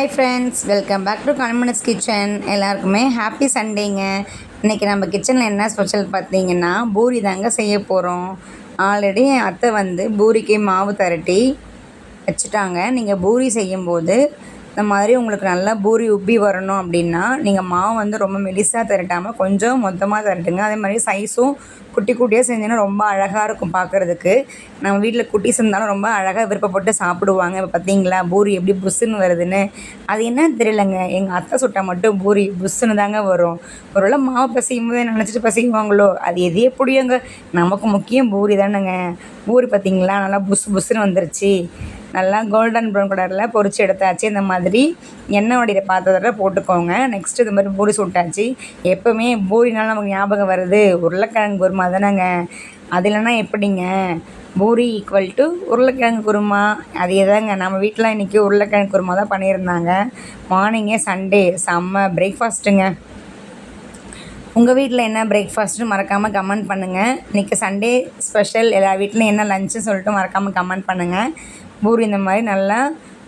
Hi friends welcome back to கல்மனஸ் kitchen எல்லாருக்குமே happy சண்டேங்க இன்றைக்கி நம்ம கிச்சனில் என்ன ஸ்பெஷல் பார்த்தீங்கன்னா பூரி தாங்க செய்ய போகிறோம் ஆல்ரெடி என் அத்தை வந்து பூரிக்கு மாவு திரட்டி வச்சுட்டாங்க. நீங்கள் பூரி செய்யும்போது இந்த மாதிரி உங்களுக்கு நல்லா பூரி உப்பி வரணும் அப்படின்னா நீங்கள் மாவு வந்து ரொம்ப மெலிசாக திரட்டாமல் கொஞ்சம் மொத்தமாக திரட்டுங்க. அதே மாதிரி சைஸும் குட்டி குட்டியாக செஞ்சீங்கன்னா ரொம்ப அழகாக இருக்கும் பார்க்குறதுக்கு நம்ம வீட்டில் குட்டி இருந்தாலும் ரொம்ப அழகாக விருப்பப்பட்டு சாப்பிடுவாங்க. இப்போ பார்த்தீங்களா பூரி எப்படி புஸ்ஸுன்னு வருதுன்னு. அது என்னன்னு தெரியலங்க. எங்கள் அத்தை சுட்டா மட்டும் பூரி புஸ்ஸுன்னு தாங்க வரும். ஒருவேளை மாவு பசிக்கும் போது நினச்சிட்டு பசிக்குவாங்களோ? அது எது எப்படியோங்க? நமக்கு முக்கியம் பூரி தானேங்க. பூரி பார்த்தீங்களா நல்லா புஸ் புஸ்ஸுன்னு வந்துருச்சு. நல்லா கோல்டன் ப்ரௌன் கலரில் பொறிச்சு எடுத்தாச்சு. இந்த மாதிரி எண்ணெய் வடிகிற பாத்திரத்தில் போட்டுக்கோங்க. நெக்ஸ்ட்டு இது மாதிரி பூரி சுட்டாச்சு. எப்போவுமே பூரினாலும் நமக்கு ஞாபகம் வருது. உருளைக்கிழங்கு குருமா தானேங்க. அது இல்லைன்னா எப்படிங்க? பூரி ஈக்குவல் டு உருளைக்கிழங்கு குருமா. அதே தாங்க நம்ம வீட்டில் இன்றைக்கி உருளைக்கிழங்கு குருமா தான் பண்ணியிருந்தாங்க. மார்னிங்கே சண்டே செம்ம பிரேக்ஃபாஸ்ட்டுங்க உங்கள் வீட்டில் என்ன பிரேக்ஃபாஸ்ட்டு மறக்காமல் கமெண்ட் பண்ணுங்கள் இன்றைக்கி சண்டே ஸ்பெஷல் எல்லா வீட்லையும் என்ன லஞ்சுன்னு சொல்லிட்டு மறக்காமல் கமெண்ட் பண்ணுங்கள் பூரி இந்த மாதிரி நல்லா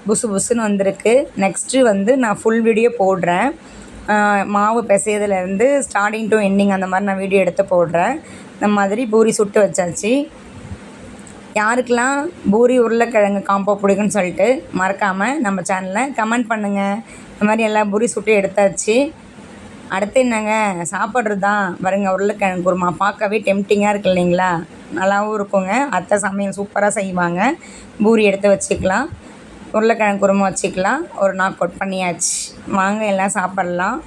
புசு புசுன்னு வந்திருக்கு. நெக்ஸ்ட்டு வந்து நான் ஃபுல் வீடியோ போடுறேன். மாவு பிசையதுலேருந்து ஸ்டார்டிங் டு எண்டிங் அந்த மாதிரி நான் வீடியோ எடுத்து போடுறேன். இந்த மாதிரி பூரி சுட்டு வச்சாச்சு. யாருக்கெல்லாம் பூரி உருளைக்கிழங்கு காம்போ பிடிக்குன்னு சொல்லிட்டு மறக்காமல் நம்ம சேனலில் கமெண்ட் பண்ணுங்கள் இந்த மாதிரி எல்லா பூரி சுட்டு எடுத்தாச்சு. அடுத்து என்னங்க? சாப்பிட்றது தான் பாருங்க உருளைக்கிழங்கு குருமா. பார்க்கவே டெம்டிங்காக இருக்கு இல்லைங்களா? நல்லாவும் இருக்குங்க. அத்தை சமையல் சூப்பராக செய்வாங்க. பூரி எடுத்து வச்சுக்கலாம். உருளைக்கிழங்கு குருமா வச்சுக்கலாம். ஒரு நாக் அவுட் பண்ணியாச்சு. வாங்க எல்லாம் சாப்பிட்லாம்.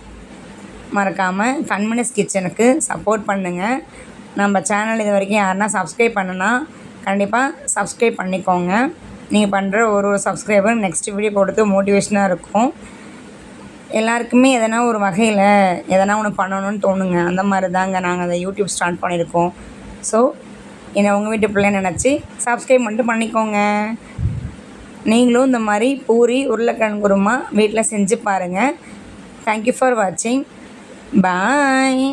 மறக்காமல் கண்மணிஸ் கிச்சனுக்கு சப்போர்ட் பண்ணுங்கள் நம்ம சேனல் இது வரைக்கும் யாருன்னா சப்ஸ்கிரைப் பண்ணுனா கண்டிப்பாக சப்ஸ்கிரைப் பண்ணிக்கோங்க. நீங்கள் பண்ணுற ஒரு ஒரு சப்ஸ்கிரைபர் நெக்ஸ்ட் வீடியோ கொடுத்து மோட்டிவேஷனாக இருக்கும். எல்லாருக்குமே எதனா ஒரு வகையில் எதனா ஒன்று பண்ணணும்னு தோணுங்க. அந்த மாதிரி தாங்க நாங்கள் அதை யூடியூப் ஸ்டார்ட் பண்ணியிருக்கோம். ஸோ என்னை உங்கள் வீட்டு பிள்ளை நினச்சி சப்ஸ்கிரைப் மட்டும் பண்ணிக்கோங்க. நீங்களும் இந்த மாதிரி பூரி உருளைக்கிழங்கு குருமா வீட்டில் செஞ்சு பாருங்கள் தேங்க்யூ ஃபார் வாட்சிங் பாய்